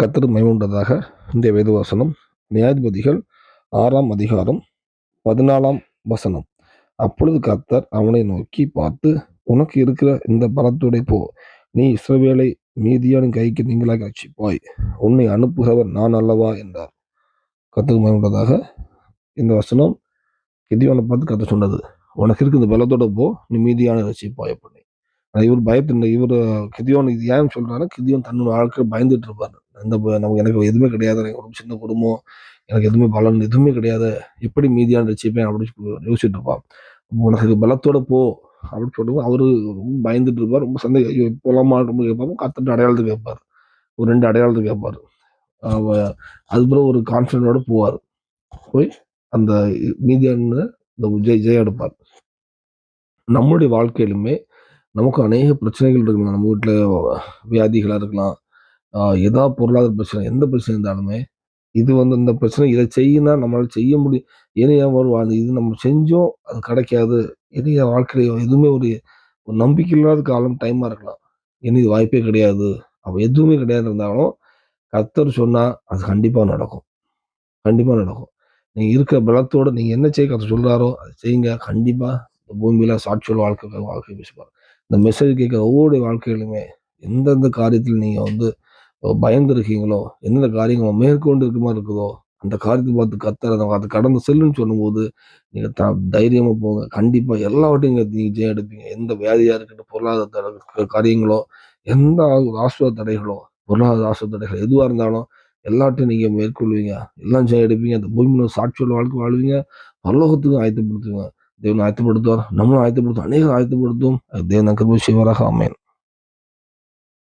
கர்த்தர் மைமுண்டதாக இந்த வேதவசனம். நியாயாதிபதிகள் ஆறாம் அதிகாரம் பதினாலாம் வசனம். அப்பொழுது கத்தர் அவனை நோக்கி பார்த்து உனக்கு இருக்கிற இந்த பலத்தோட போ. நீ இஸ்ரவேலை மீதியான கைக்கு நீங்களாக ரட்சிப்பாய். உன்னை அனுப்புகிறவர் நான் அல்லவா? என்றார். கர்த்தருக்கு மகிமையுண்டதாக இந்த வசனம். கிதியோனை பார்த்து கத்த சொன்னது உனக்கு இருக்கு இந்த பலத்தோட போ. நீ மீதியான ரசிப்பாய் அப்படின்னு இவர் பயத்து இவர் கிதியோன் இது ஏன் சொல்றாரு. கிதியோன் தன்னோட ஆட்கள் பயந்துட்டு இருப்பாரு. இந்த நமக்கு எனக்கு எதுவுமே கிடையாது. எனக்கு ஒரு சின்ன குடும்பம். எனக்கு எதுவுமே பலன் எதுவுமே கிடையாது. எப்படி மீதியான ரசிப்பேன் அப்படின்னு சொல்லி யோசிச்சுட்டு இருப்பான். உனக்கு பலத்தோட போ அப்படின்னு சொல்லுவோம் அவரு ரொம்ப பயந்துட்டு இருப்பார். ரொம்ப சந்தேகம். ஐயோ போலாமா ரொம்ப கேட்பாரு. கத்துட்டு அடையாளத்தை கேட்பார். ஒரு ரெண்டு அடையாளத்தை கேட்பார். அதுக்கப்புறம் ஒரு கான்ஃபிடண்டோட போவார். போய் அந்த மீதியான இந்த ஜெய் ஜெய எடுப்பார். நம்மளுடைய வாழ்க்கையிலுமே நமக்கு அநேக பிரச்சனைகள் இருக்கலாம். நம்ம வீட்டில் வியாதிகளாக இருக்கலாம். ஆஹ் பொருளாதார பிரச்சனை எந்த பிரச்சனை இருந்தாலுமே இது வந்து இந்த பிரச்சனை இதை செய்யினா நம்மளால் செய்ய முடியும் ஏன்னா ஏன் அது இது நம்ம செஞ்சோம் அது கிடைக்காது. இனி என் வாழ்க்கையில எதுவுமே ஒரு ஒரு நம்பிக்கை இல்லாத காலம் டைமாக இருக்கலாம். இனி இது வாய்ப்பே கிடையாது. அவள் எதுவுமே கிடையாது இருந்தாலும் கர்த்தர் சொன்னால் அது கண்டிப்பாக நடக்கும். கண்டிப்பாக நடக்கும். நீங்கள் இருக்கிற பலத்தோடு நீங்கள் என்ன செய்ய கர்த்தர் சொல்கிறாரோ அதை செய்யுங்க. கண்டிப்பாக இந்த பூமியில் சாட்சியோட வாழ்க்கை வாழ்க்கை பேசுவார். இந்த மெசேஜ் கேட்குற ஒவ்வொரு வாழ்க்கையிலுமே எந்தெந்த காரியத்தில் நீங்கள் வந்து பயந்து இருக்கீங்களோ எந்தெந்த காரியங்கள் மேற்கொண்டு இருக்க மாதிரி இருக்குதோ அந்த காரியத்தை பார்த்து கத்துறதவங்க அதை கடந்து செல்லுன்னு சொல்லும்போது நீங்கள் த தைரியமாக போங்க. கண்டிப்பாக எல்லாவற்றையும் நீங்கள் ஜெயம் எடுப்பீங்க. எந்த வியாதியாக இருக்கட்டும் பொருளாதார காரியங்களோ எந்த ஆசுவ தடைகளோ பொருளாதார ஆசுவ தடைகள் எதுவாக இருந்தாலும் எல்லாத்தையும் நீங்கள் மேற்கொள்வீங்க. எல்லாம் ஜெயம் எடுப்பீங்க. அந்த பூமியில் சாட்சியோட வாழ்க்கை வாழ்வீங்க. பரலோகத்துக்கும் ஆயத்தப்படுத்துவீங்க. தேவன் ஆயத்தப்படுத்துவார். நம்மளும் ஆயத்தப்படுத்தும் அநேகம் ஆயத்தப்படுத்தும் தேவன் கிருபை செய்வாராக. அமையன்